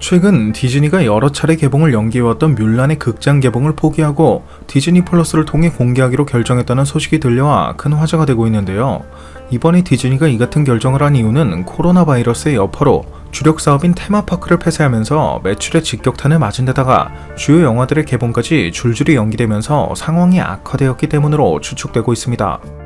최근 디즈니가 여러 차례 개봉을 연기해왔던 뮬란의 극장 개봉을 포기하고 디즈니 플러스를 통해 공개하기로 결정했다는 소식이 들려와 큰 화제가 되고 있는데요. 이번에 디즈니가 이 같은 결정을 한 이유는 코로나 바이러스의 여파로 주력 사업인 테마파크를 폐쇄하면서 매출에 직격탄을 맞은 데다가 주요 영화들의 개봉까지 줄줄이 연기되면서 상황이 악화되었기 때문으로 추측되고 있습니다.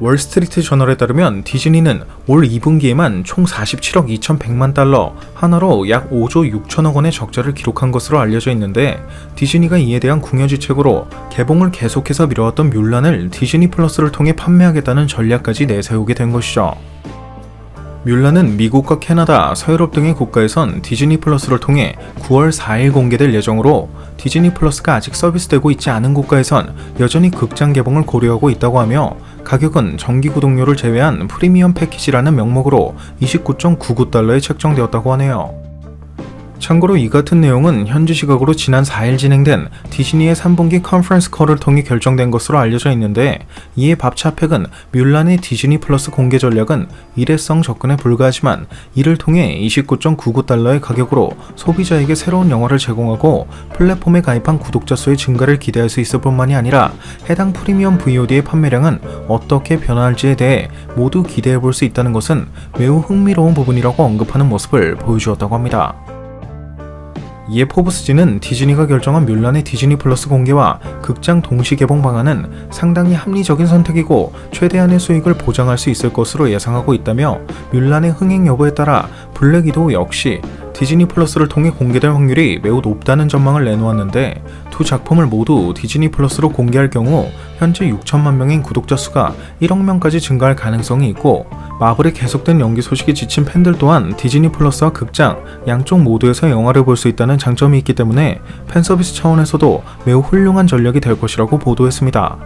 월스트리트 저널에 따르면 디즈니는 올 2분기에만 총 47억 2,100만 달러, 하나로 약 5조 6천억 원의 적자를 기록한 것으로 알려져 있는데 디즈니가 이에 대한 궁여지책으로 개봉을 계속해서 미뤄왔던 뮬란을 디즈니 플러스를 통해 판매하겠다는 전략까지 내세우게 된 것이죠. 뮬란은 미국과 캐나다, 서유럽 등의 국가에선 디즈니 플러스를 통해 9월 4일 공개될 예정으로 디즈니 플러스가 아직 서비스되고 있지 않은 국가에선 여전히 극장 개봉을 고려하고 있다고 하며 가격은 정기 구독료를 제외한 프리미엄 패키지라는 명목으로 29.99달러에 책정되었다고 하네요. 참고로 이 같은 내용은 현지 시각으로 지난 4일 진행된 디즈니의 3분기 컨퍼런스 콜을 통해 결정된 것으로 알려져 있는데 이에 밥 차팩은 뮬란의 디즈니 플러스 공개 전략은 일회성 접근에 불과하지만 이를 통해 29.99달러의 가격으로 소비자에게 새로운 영화를 제공하고 플랫폼에 가입한 구독자 수의 증가를 기대할 수 있을 뿐만이 아니라 해당 프리미엄 VOD의 판매량은 어떻게 변화할지에 대해 모두 기대해 볼 수 있다는 것은 매우 흥미로운 부분이라고 언급하는 모습을 보여주었다고 합니다. 이에 포브스지는 디즈니가 결정한 뮬란의 디즈니 플러스 공개와 극장 동시 개봉 방안은 상당히 합리적인 선택이고 최대한의 수익을 보장할 수 있을 것으로 예상하고 있다며 뮬란의 흥행 여부에 따라 블랙 위도우 역시 디즈니 플러스를 통해 공개될 확률이 매우 높다는 전망을 내놓았는데 두 작품을 모두 디즈니 플러스로 공개할 경우 현재 6천만 명인 구독자 수가 1억 명까지 증가할 가능성이 있고 마블의 계속된 연기 소식에 지친 팬들 또한 디즈니 플러스와 극장 양쪽 모두에서 영화를 볼 수 있다는 장점이 있기 때문에 팬 서비스 차원에서도 매우 훌륭한 전략이 될 것이라고 보도했습니다.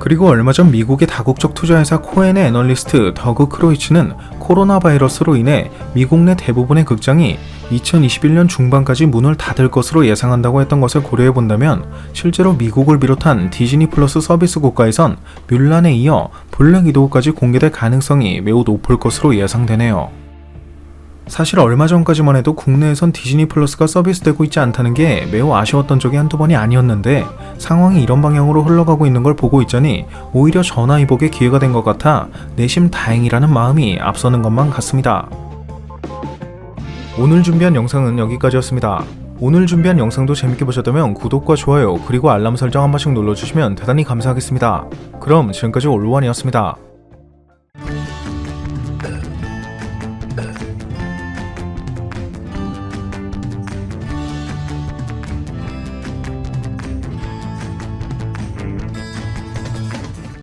그리고 얼마 전 미국의 다국적 투자회사 코엔의 애널리스트 더그 크로이츠는 코로나 바이러스로 인해 미국 내 대부분의 극장이 2021년 중반까지 문을 닫을 것으로 예상한다고 했던 것을 고려해 본다면 실제로 미국을 비롯한 디즈니 플러스 서비스 국가에선 뮬란에 이어 블랙 위도우까지 공개될 가능성이 매우 높을 것으로 예상되네요. 사실 얼마 전까지만 해도 국내에선 디즈니 플러스가 서비스되고 있지 않다는 게 매우 아쉬웠던 적이 한두 번이 아니었는데 상황이 이런 방향으로 흘러가고 있는 걸 보고 있자니 오히려 전화위복의 기회가 된 것 같아 내심 다행이라는 마음이 앞서는 것만 같습니다. 오늘 준비한 영상은 여기까지였습니다. 오늘 준비한 영상도 재밌게 보셨다면 구독과 좋아요 그리고 알람 설정 한 번씩 눌러주시면 대단히 감사하겠습니다. 그럼 지금까지 올루원이었습니다.